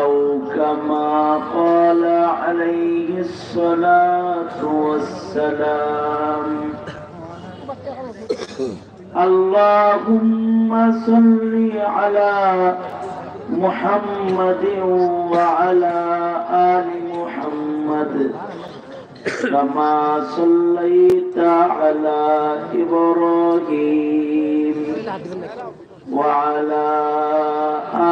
أو كما قال عليه الصلاة والسلام. اللهم صل على محمد وعلى آل محمد. كما صليت على إبراهيم وعلى آل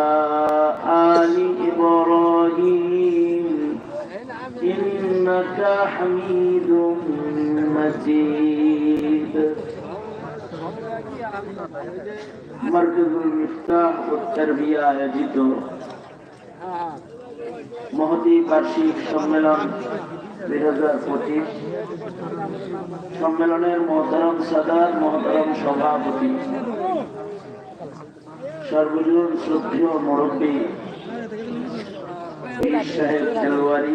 إنك حميد مجيد مركز المفتاح والتربية আয়োজিত মহতি বার্ষিক সম্মেলন দুই হাজার পঁচিশ সম্মেলনের মহতারম সাদার মহতারম সভাপতি সর্বজন শ্রদ্ধেয় মুরব্বী পীর সাহেব খেলোয়াড়ি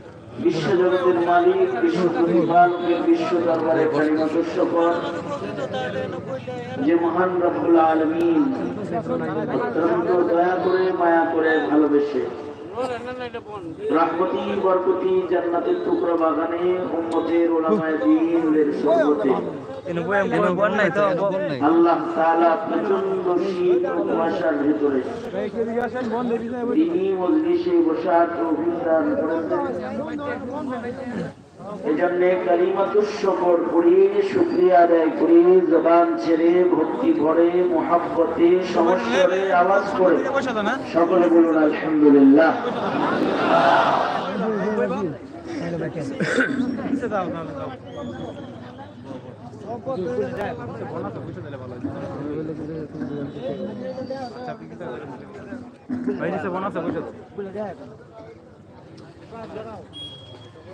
মালিক বিশ্ব বিশ্ব দরবারে কর। যে মহান রব্বুল আলমিন অত্যন্ত দয়া করে, মায়া করে, ভালোবেসে রহমতি জান্নাতের টুকরা বাগানে উম্মতের ওলামায় দিনের আল্লাহ তাআলা প্রচণ্ড শীত ও কুয়াশার ভিতরে। তিনি মজলিসে বসার তৌফিক দান করেছেন এজন্য কালিমাতুর শকর করি শুকরিয়া আদায় করি জবান ছেড়ে ভক্তি ভরে মোহাব্বতে সমস্যারে আওয়াজ করে। সকলে বলুন আলহামদুলিল্লাহ। ভাই নিচে বোনাস বুঝে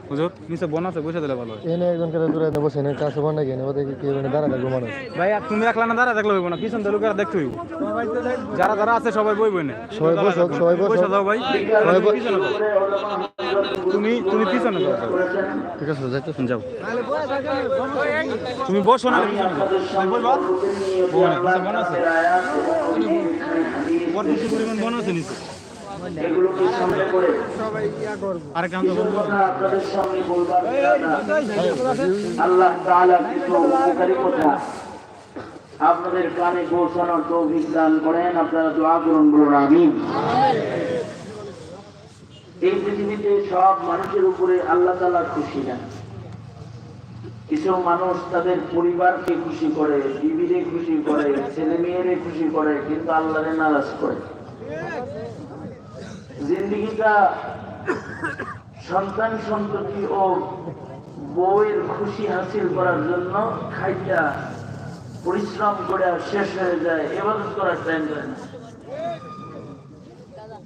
হুজুর নিচে বোন আছে বসে দিলে ভালো এনে একজন করে দূরে বসে নেই কাছে কি মানে দাঁড়া থাকব মানুষ? ভাই তুমি একলা না দাঁড়া দেখলে হইব না পিছন দেখতে হইব। যারা যারা আছে সবাই বই বই না সবাই বসো সবাই বসো পয়সা দাও ভাই। তুমি তুমি পিছনে যাও ঠিক আছে যাইতো যাও। তুমি বসো না পিছনে যাও। বলবা বোন আছে, বোন আছে পরিমাণ বোন আছে নিচে। এগুলোকে সামনে করে আপনাদের সামনে বলবার আল্লাহ তাআলা কিছু উপকারী কথা আপনাদের কানে পৌঁছানোর তৌফিক দান করেন আপনারা দোয়া করুন বলুন আমিন এই পৃথিবীতে সব মানুষের উপরে আল্লাহ তাআলা খুশি না কিছু মানুষ তাদের পরিবারকে খুশি করে বিবিরে খুশি করে ছেলে মেয়েরে খুশি করে কিন্তু আল্লাহরে নারাজ করে জিন্দিগিটা সন্তান সন্ততি ও বউয়ের খুশি হাসিল করার জন্য খাইটা পরিশ্রম করে শেষ হয়ে যায়, এবাদত করার টাইম যায় না।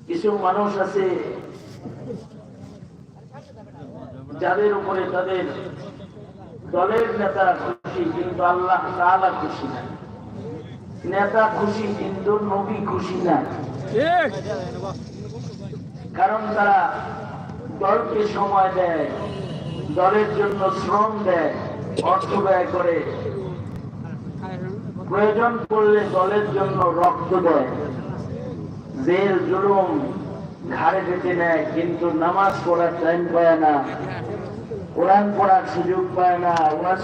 কিছু মানুষ আছে যাদের উপরে তাদের দলের নেতা খুশি, কিন্তু আল্লাহ তাআলা খুশি না। নেতা খুশি, কিন্তু নবী খুশি না। কারণ তারা দলকে সময় দেয়, দলের জন্য শ্রম দেয়, অর্থ ব্যয় করে। প্রয়োজন পড়লে দলের জন্য রক্ত দেয়। জেল, জুলুম ঘাড়ে পেতে নেয়, কিন্তু নামাজ পড়ার টাইম পায় না, কোরআন পড়ার সুযোগ পায় না ওনার